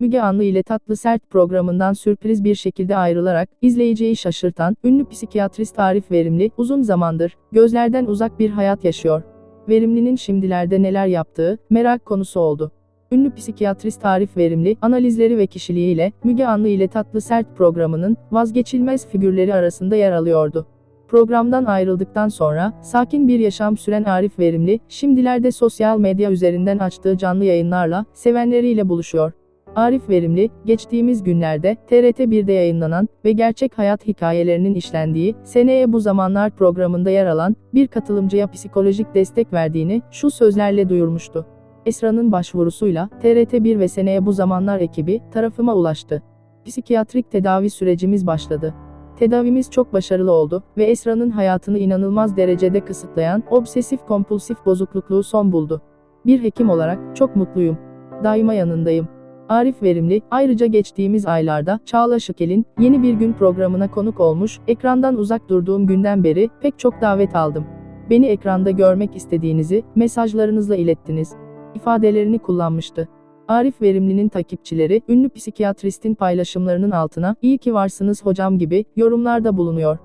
Müge Anlı ile Tatlı Sert programından sürpriz bir şekilde ayrılarak izleyiciyi şaşırtan ünlü psikiyatrist Arif Verimli uzun zamandır gözlerden uzak bir hayat yaşıyor. Verimli'nin şimdilerde neler yaptığı merak konusu oldu. Ünlü psikiyatrist Arif Verimli, analizleri ve kişiliğiyle Müge Anlı ile Tatlı Sert programının vazgeçilmez figürleri arasında yer alıyordu. Programdan ayrıldıktan sonra sakin bir yaşam süren Arif Verimli, şimdilerde sosyal medya üzerinden açtığı canlı yayınlarla sevenleriyle buluşuyor. Arif Verimli, geçtiğimiz günlerde TRT1'de yayınlanan ve gerçek hayat hikayelerinin işlendiği Seneye Bu Zamanlar programında yer alan bir katılımcıya psikolojik destek verdiğini şu sözlerle duyurmuştu. Esra'nın başvurusuyla TRT1 ve Seneye Bu Zamanlar ekibi tarafıma ulaştı. Psikiyatrik tedavi sürecimiz başladı. Tedavimiz çok başarılı oldu ve Esra'nın hayatını inanılmaz derecede kısıtlayan obsesif kompulsif bozuklukluğu son buldu. Bir hekim olarak çok mutluyum. Daima yanındayım. Arif Verimli, ayrıca geçtiğimiz aylarda Çağla Şıkel'in Yeni Bir Gün programına konuk olmuş, ekrandan uzak durduğum günden beri pek çok davet aldım. Beni ekranda görmek istediğinizi mesajlarınızla ilettiniz. ifadelerini kullanmıştı. Arif Verimli'nin takipçileri, ünlü psikiyatristin paylaşımlarının altına, iyi ki varsınız hocam gibi yorumlarda bulunuyor.